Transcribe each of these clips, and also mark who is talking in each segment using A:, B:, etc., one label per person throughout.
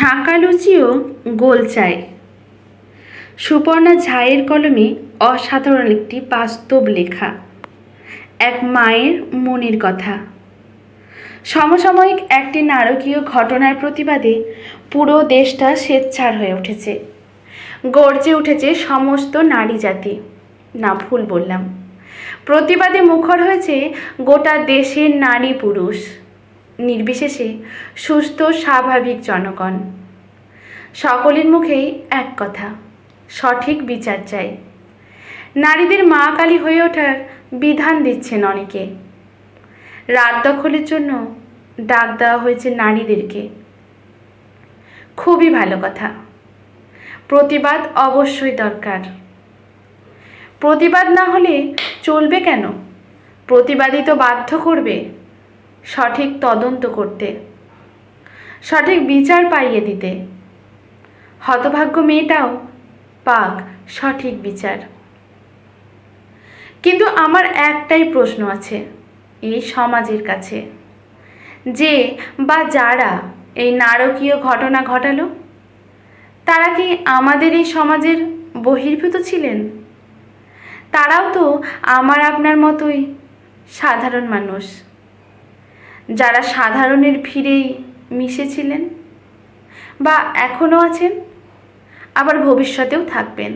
A: ছাঁকা লুচিও গোল চাই সুপর্ণা ঝায়ের কলমে অসাধারণ একটি বাস্তব লেখা। এক মায়ের মনের কথা। সমসাময়িক একটি নারকীয় ঘটনার প্রতিবাদে পুরো দেশটা স্বেচ্ছার হয়ে উঠেছে। গর্জে উঠেছে সমস্ত নারী জাতি। না ভুল বললাম। প্রতিবাদে মুখর হয়েছে গোটা দেশের নারী পুরুষ। নির্বিশেষে সুস্থ, স্বাভাবিক জনগণ। সকলের মুখেই এক কথা, সঠিক বিচার চাই। নারীদের মা কালী হয়ে ওঠার বিধান দিচ্ছেন অনেকে। রাত দখলের জন্য ডাক দেওয়া হয়েছে নারীদেরকে। খুবই ভালো কথা। প্রতিবাদ অবশ্যই দরকার। প্রতিবাদ না হলে চলবে কেন? প্রতিবাদই তো বাধ্য করবে। সঠিক তদন্ত করতে, সঠিক বিচার পাইয়ে দিতে। হতভাগ্য মেয়েটাও পাক সঠিক বিচার। কিন্তু আমার একটাই প্রশ্ন আছে এই সমাজের কাছে। যে বা যারা এই নারকীয় ঘটনা ঘটালো, তারা কি আমাদের এই সমাজের বহির্ভূত ছিলেন? তারাও তো আমার আপনার মতোই সাধারণ মানুষ। যারা সাধারণের ভিড়েই মিশেছিলেন বা এখনও আছেন, আবার ভবিষ্যতেও থাকবেন।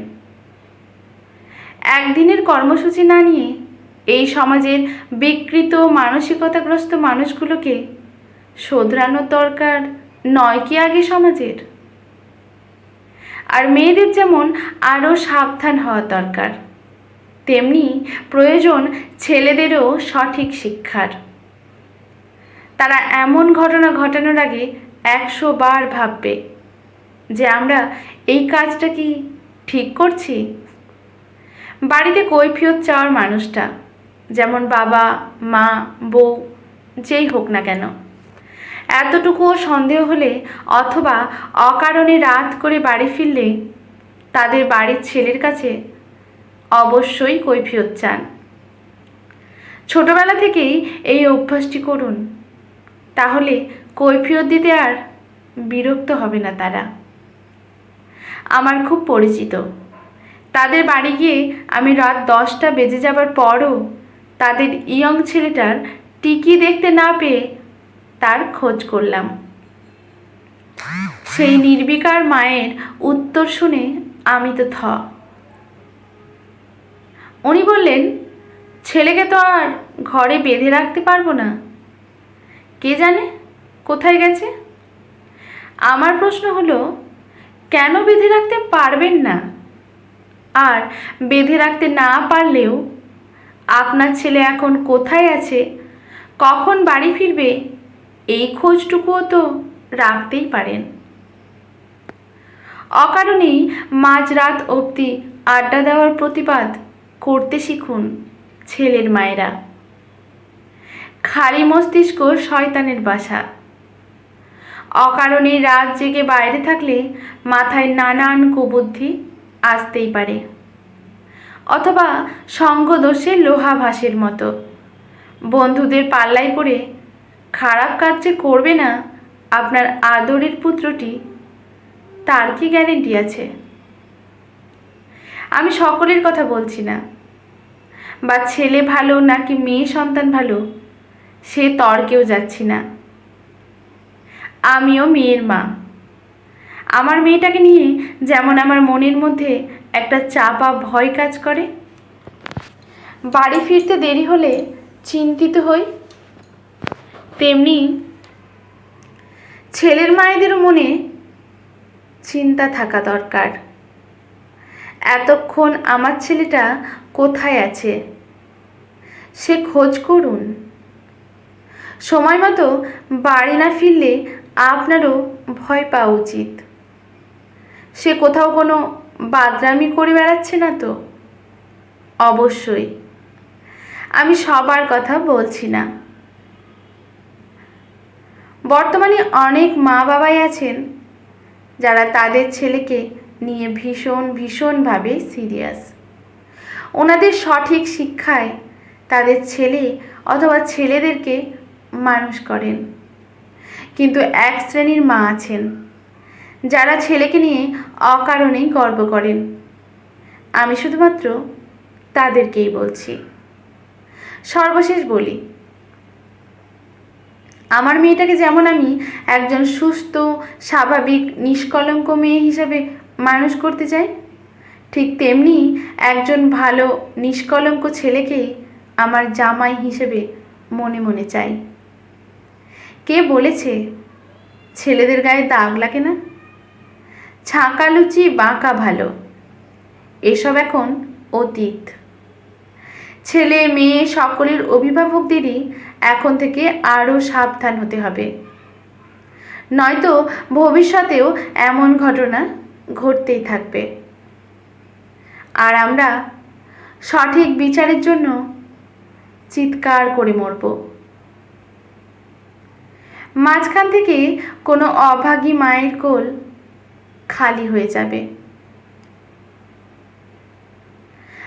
A: একদিনের কর্মসূচি না নিয়ে এই সমাজের বিকৃত মানসিকতাগ্রস্ত মানুষগুলোকে শোধরানোর দরকার নয় কি আগে সমাজের? আর মেয়েদের যেমন আরও সাবধান হওয়া দরকার, তেমনি প্রয়োজন ছেলেদেরও সঠিক শিক্ষার। তারা এমন ঘটনা ঘটানোর আগে একশো বার ভাববে যে আমরা এই কাজটা কি ঠিক করছি? বাড়িতে কৈফিয়ত চাওয়ার মানুষটা, যেমন বাবা, মা, বউ, যেই হোক না কেন। এতটুকুও সন্দেহ হলে অথবা অকারণে রাত করে বাড়ি ফিরলে তাদের বাড়ির ছেলের কাছে অবশ্যই কৈফিয়ত চান। ছোটবেলা থেকেই এই অভ্যাসটি করুন। তাহলে কৈফিয়ত দিতে আর বিরক্ত হবে না তারা। আমার খুব পরিচিত। তাদের বাড়ি গিয়ে আমি রাত দশটা বেজে যাবার পরও তাদের ইয়ং ছেলেটার টিকি দেখতে না পেয়ে তার খোঁজ করলাম। সেই নির্বিকার মায়ের উত্তর শুনে আমি তো থ। উনি বললেন, ছেলেকে তো আর ঘরে বেঁধে রাখতে পারব না। কে জানে? কোথায় গেছে? আমার প্রশ্ন হলো, কেন বেঁধে রাখতে পারবেন না? আর বেঁধে রাখতে না পারলেও আপনার ছেলে এখন কোথায় আছে? কখন বাড়ি ফিরবে? এই খোঁজটুকুও তো রাখতেই পারেন। অকারণেই মাঝরাত অবধি আড্ডা দেওয়ার প্রতিবাদ করতে শিখুন ছেলের মায়েরা। খালি মস্তিষ্ক শয়তানের বাসা। অকারণে রাত জেগে বাইরে থাকলে মাথায় নানান কুবুদ্ধি আসতেই পারে। অথবা সঙ্গদোষে লোহাভাসের মতো। বন্ধুদের পাল্লায় পড়ে খারাপ কাজ যে করবে না আপনার আদরের পুত্রটি, তার কি গ্যারেন্টি আছে? আমি সকলের কথা বলছি না। বা ছেলে ভালো নাকি মেয়ে সন্তান ভালো সে তর্কেও যাচ্ছি না। আমিও মেয়ের মা। আমার মেয়েটাকে নিয়ে যেমন আমার মনের মধ্যে একটা চাপা ভয় কাজ করে। বাড়ি ফিরতে দেরি হলে চিন্তিত হই। তেমনি ছেলের মায়েদেরও মনে চিন্তা থাকা দরকার। এতক্ষণ আমার ছেলেটা কোথায় আছে? সে খোঁজ করুন। সময় মতো বাড়ি না ফিরলে আপনারও ভয় পাওয়া উচিত। সে কোথাও কোনো বাদরামি করে বেড়াচ্ছে না তো? অবশ্যই। আমি সবার কথা বলছি না। বর্তমানে অনেক মা বাবাই আছেন যারা তাদের ছেলেকে নিয়ে ভীষণ, ভীষণভাবে সিরিয়াস। ওনাদের সঠিক শিক্ষায় তাদের ছেলে অথবা ছেলেদেরকে মানুষ করেন। কিন্তু এক শ্রেণির মা আছেন, যারা ছেলেকে নিয়ে অকারণেই গর্ব করেন। আমি শুধুমাত্র তাদেরকেই বলছি। সর্বশেষ বলি, আমার মেয়েটাকে যেমন আমি একজন সুস্থ, স্বাভাবিক, নিষ্কলঙ্ক মেয়ে হিসাবে মানুষ করতে চাই, ঠিক তেমনি একজন ভালো, নিষ্কলঙ্ক ছেলেকে আমার জামাই হিসেবে মনে মনে চাই। কে বলেছে? ছেলেদের গায়ে দাগ লাগে না? ছাঁকা লুচি বাঁকা ভালো। এসব এখন অতীত। ছেলে, মেয়ে, সকলের অভিভাবকদেরই এখন থেকে আরও সাবধান হতে হবে। নয়তো ভবিষ্যতেও এমন ঘটনা ঘটতেই থাকবে। আর আমরা সঠিক বিচারের জন্য চিৎকার করে মরব। মাঝখান থেকে কোনো অভাগী মায়ের কোল খালি হয়ে যাবে।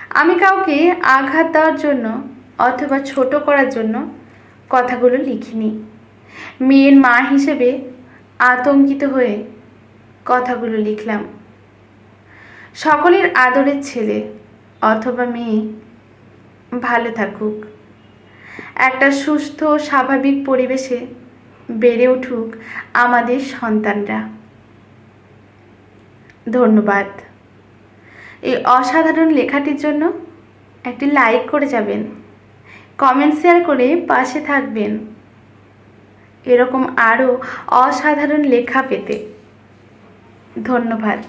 A: আমি কাউকে আঘাত দেওয়ার জন্য অথবা ছোট করার জন্য কথাগুলো লিখিনি। মেয়ের মা হিসেবে আতঙ্কিত হয়ে কথাগুলো লিখলাম। সকলের আদরের ছেলে অথবা মেয়ে ভালো থাকুক। একটা সুস্থ, স্বাভাবিক পরিবেশে বেড়ে উঠুক আমাদের সন্তানরা। ধন্যবাদ। এই অসাধারণ লেখাটির জন্য একটি লাইক করে যাবেন। কমেন্ট শেয়ার করে পাশে থাকবেন। এরকম আরও অসাধারণ লেখা পেতে। ধন্যবাদ।